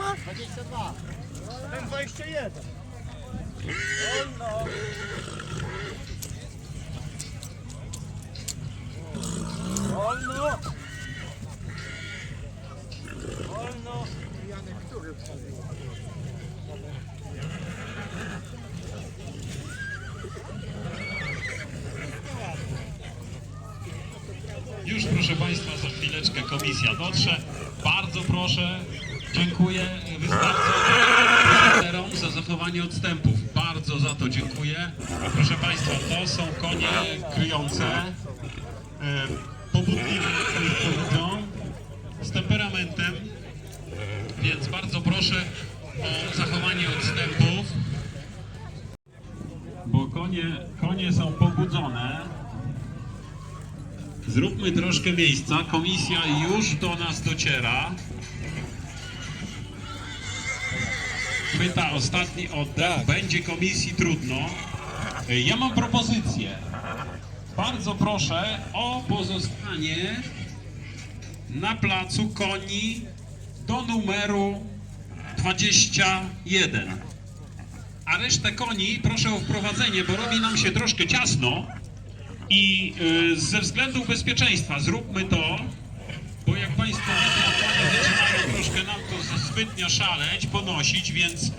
ma? 22. Ten 21. Wolno. Wolno. Wolno. Janek, który Już proszę Państwa, za chwileczkę komisja dotrze. Bardzo proszę, dziękuję wystarczającym za zachowanie odstępów. Bardzo za to dziękuję. Proszę Państwa, to są konie kryjące, e, pobudliwe, z temperamentem. Więc bardzo proszę o zachowanie odstępów, bo konie, konie są pobudzone. Zróbmy troszkę miejsca. Komisja już do nas dociera. Chwyta ostatni oddech. Będzie komisji trudno. Ja mam propozycję. Bardzo proszę o pozostanie na placu koni do numeru 21. A resztę koni proszę o wprowadzenie, bo robi nam się troszkę ciasno. I y, ze względu bezpieczeństwa zróbmy to, bo jak Państwo zaczynają troszkę nam to zbytnio szaleć, ponosić, więc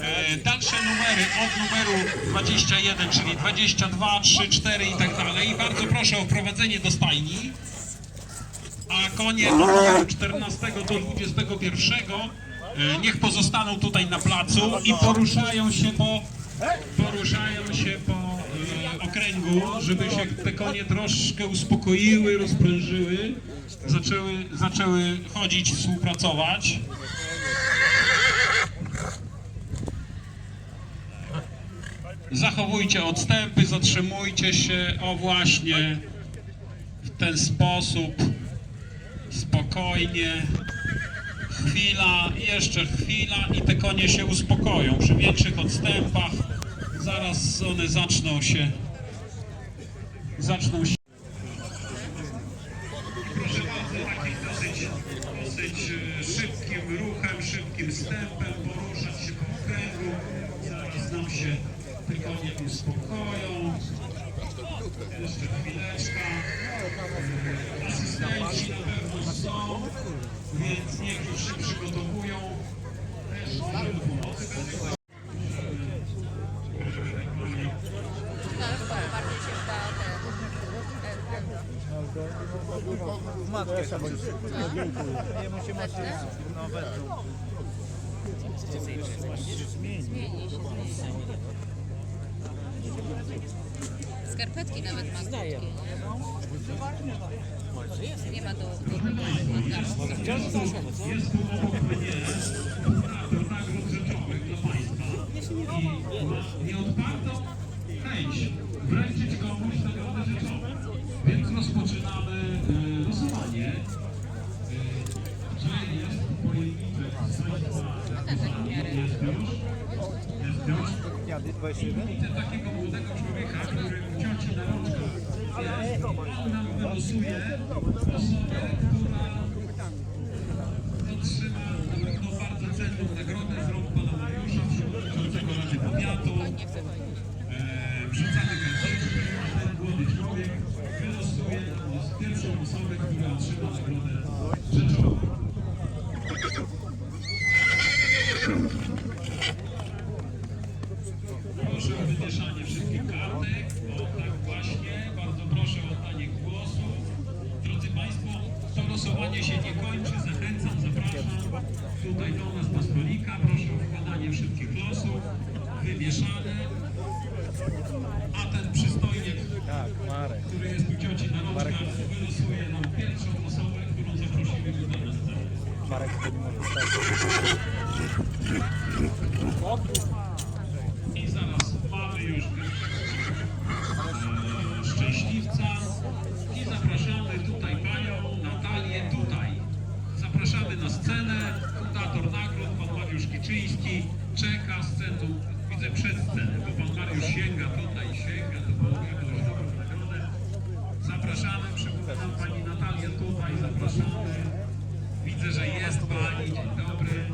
e, dalsze numery od numeru 21, czyli 22, 3, 4 i tak dalej. Bardzo proszę o wprowadzenie do stajni. A konie od numeru 14 do 21 e, niech pozostaną tutaj na placu i poruszają się po poruszają się po e, okręgu, żeby się te konie troszkę uspokoiły, rozprężyły, zaczęły, zaczęły chodzić, współpracować. Zachowujcie odstępy, zatrzymujcie się, o właśnie, w ten sposób, spokojnie. Chwila, jeszcze chwila i te konie się uspokoją. Przy większych odstępach zaraz one zaczną się zaczną się proszę bardzo takim dosyć, dosyć e, szybkim ruchem, szybkim stępem poruszać się po okręgu. Zaraz nam się te konie uspokoją. Jeszcze chwileczka. E, Asystenci na pewno są, więc już się przygotowują. Też. Matkę się. Skarpetki nawet ma krótkie, nie? Ma do... Jest tu obok mnie nagród rzeczowych dla Państwa i nieodpartą chęć wręczyć komuś nagrodę rzeczową. Więc rozpoczynamy e, losowanie. E, Gdzie jest Państwa? Jest już? Jest już? Jady 21. Widzę takiego młodego człowieka, który cioci na rączkach jest. On nam wylosuje osobę, która otrzyma na pewno bardzo cenną nagrodę z rąk pana Mariusza, przewodniczącego Rady Powiatu. E, Wrzucamy karteczkę, a ten młody człowiek wylosuje pierwszą osobę, która otrzyma nagrodę rzeczową. Proszę o wymieszanie wszystkich kartek. O tak właśnie, bardzo proszę. Losowanie się nie kończy, zachęcam, zapraszam tutaj do nas do stolika. Proszę o wkładanie wszystkich losów, wymieszane. A ten przystojniak, który wylosuje nam pierwszą osobę, którą zaprosimy na scenę. I zaraz mamy już e, szczęśliwca i zapraszamy tutaj panią Natalię tutaj. Zapraszamy na scenę. Fundator nagród, pan Mariusz Kiczyński czeka sceną, widzę przed scenę, bo pan Mariusz sięga tutaj, sięga do połowy, ktoś dobrą nagrodę. Zapraszamy, przybywa nam pani Natalia tutaj, zapraszamy. Widzę, że jest pani, dzień dobry.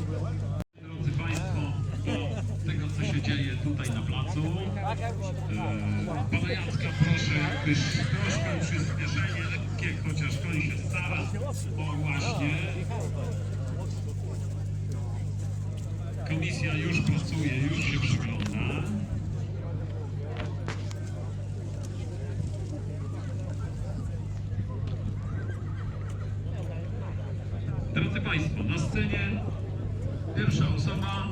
Drodzy Państwo, do tego, co się dzieje E, Pana Jacka proszę, troszkę przyspieszenie lekkie, chociaż koń się stara. O właśnie. Komisja już pracuje, już się przygląda. Drodzy Państwo, na scenie pierwsza osoba,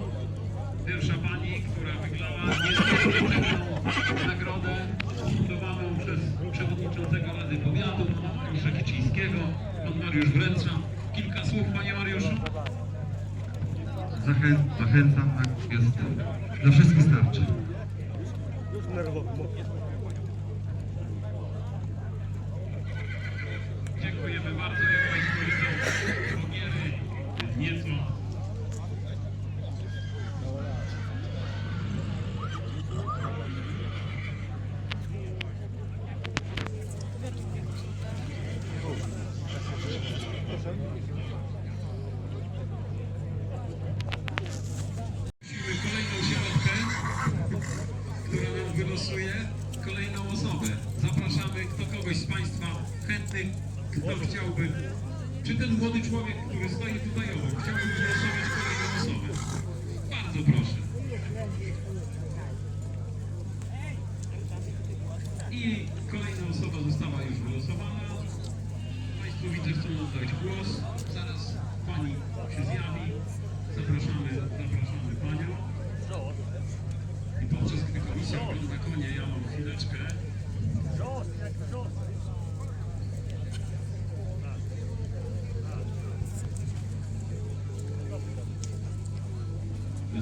pierwsza pani, która wygrała Kicińskiego. Pan Mariusz wręcza. Kilka słów, panie Mariuszu. Zachę, zachęcam, tak jest. Dla wszystkich starczy. Dziękujemy bardzo, jak Państwo widzą, ogiery nieco Prosimy kolejną środkę, która nam wylosuje kolejną osobę. Zapraszamy, kto kogoś z Państwa chętnych, kto chciałby, czy ten młody człowiek, który stoi tutaj obok, chciałby wylosować kolejną osobę. Bardzo proszę. I kolejna osoba została już wylosowana. Widzę chcą oddać głos. Zaraz Pani się zjawi. Zapraszamy, zapraszamy Panią. I podczas gdy komisja ogląda konie, ja mam chwileczkę.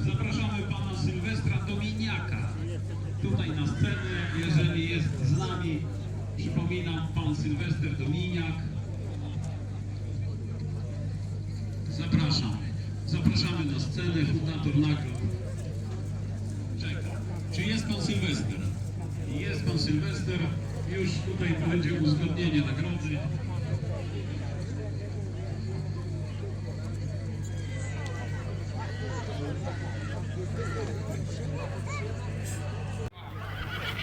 Zapraszamy Pana Sylwestra Dominiaka tutaj na scenę, jeżeli jest z nami. Przypominam, Pan Sylwester Dominiak. Zapraszam. Zapraszamy na scenę, fundator nagród. Czy jest pan Sylwester? Jest pan Sylwester. Już tutaj będzie uzgodnienie nagrody.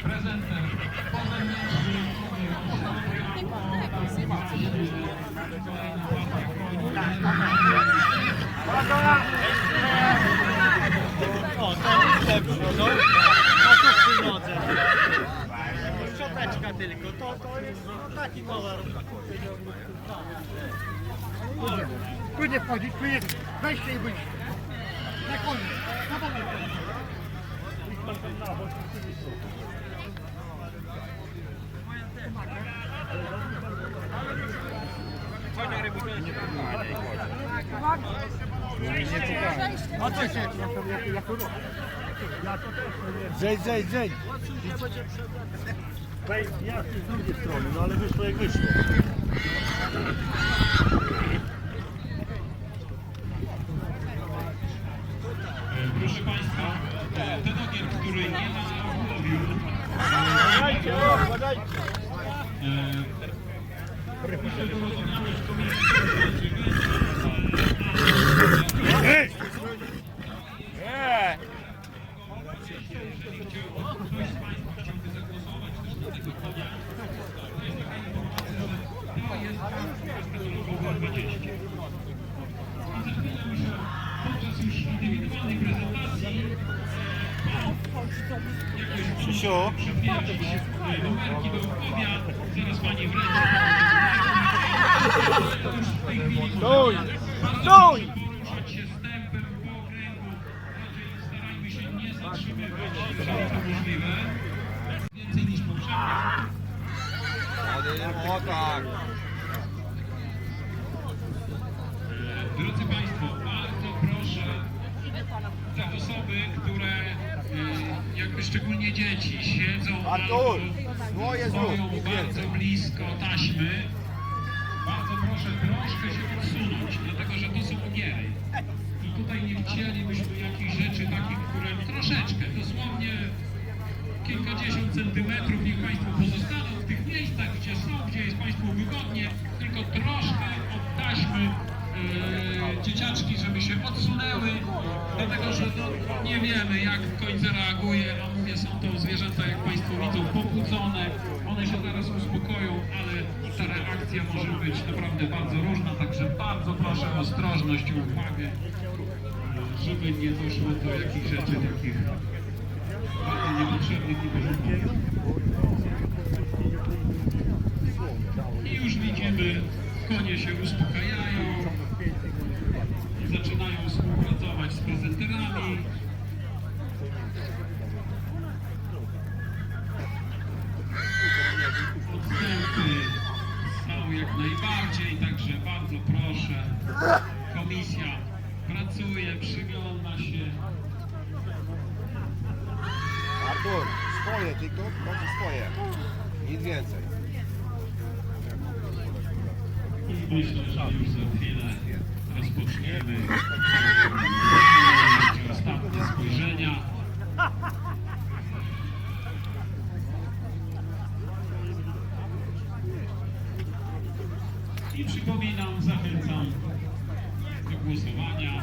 Pozewnętrzny. O, to jest lepsze, no. Na tu przy nodze. Szczoteczka tylko, to, to jest no, taki kolor. Tu nie wchodzić, tu jest wejście i wyjście. Na koniec, na moment. A co się, robię. Zejdź, zejdź, zejdź. Ja z drugiej strony, no ale wyszło jak wyszło. E, Proszę Państwa, e, ten ogier, który nie ma głowiu, Badajcie, o, badajcie. e, Proszę porozumiałeś komisji, czy będzie, Ej! jeżeli chciał, ktoś z Państwa chciałby zagłosować też na tego konia, to jest taka informacja, że to jest katalogowa 20. I za chwilę muszę, podczas już indywidualnej prezentacji, Krzysiu. przebierać numerki do pogotowia, zaraz Pani wręczy. już w tej chwili Stój! bardzo Stój! proszę poruszać się stępem po okręgu. Raczej starajmy się nie zatrzymywać, jeżeli to możliwe. Więcej niż poprzednio. O tak! Drodzy Państwo, bardzo proszę te osoby, które y, jakby szczególnie dzieci siedzą albo stoją bardzo blisko taśmy, bardzo proszę troszkę się odsunąć, dlatego że to są ogiery. I tutaj nie chcielibyśmy jakichś rzeczy takich, które troszeczkę, dosłownie kilkadziesiąt centymetrów, niech Państwo nie wiemy, jak koń zareaguje, a mówię, są to zwierzęta, jak Państwo widzą, pobudzone, one się zaraz uspokoją, ale ta reakcja może być naprawdę bardzo różna, także bardzo proszę o ostrożność i uwagę, żeby nie doszło do jakichś rzeczy takich bardzo niepotrzebnych i porządnych. I już widzimy, konie się uspokajają, zaczynają współpracować z prezenterami. Odstępy są jak najbardziej, także bardzo proszę. Komisja pracuje, przygląda się. Artur, swoje tylko, tylko swoje. Nic więcej. I myślę, że już za chwilę rozpoczniemy ostatnie spojrzenia. I przypominam, zachęcam do głosowania.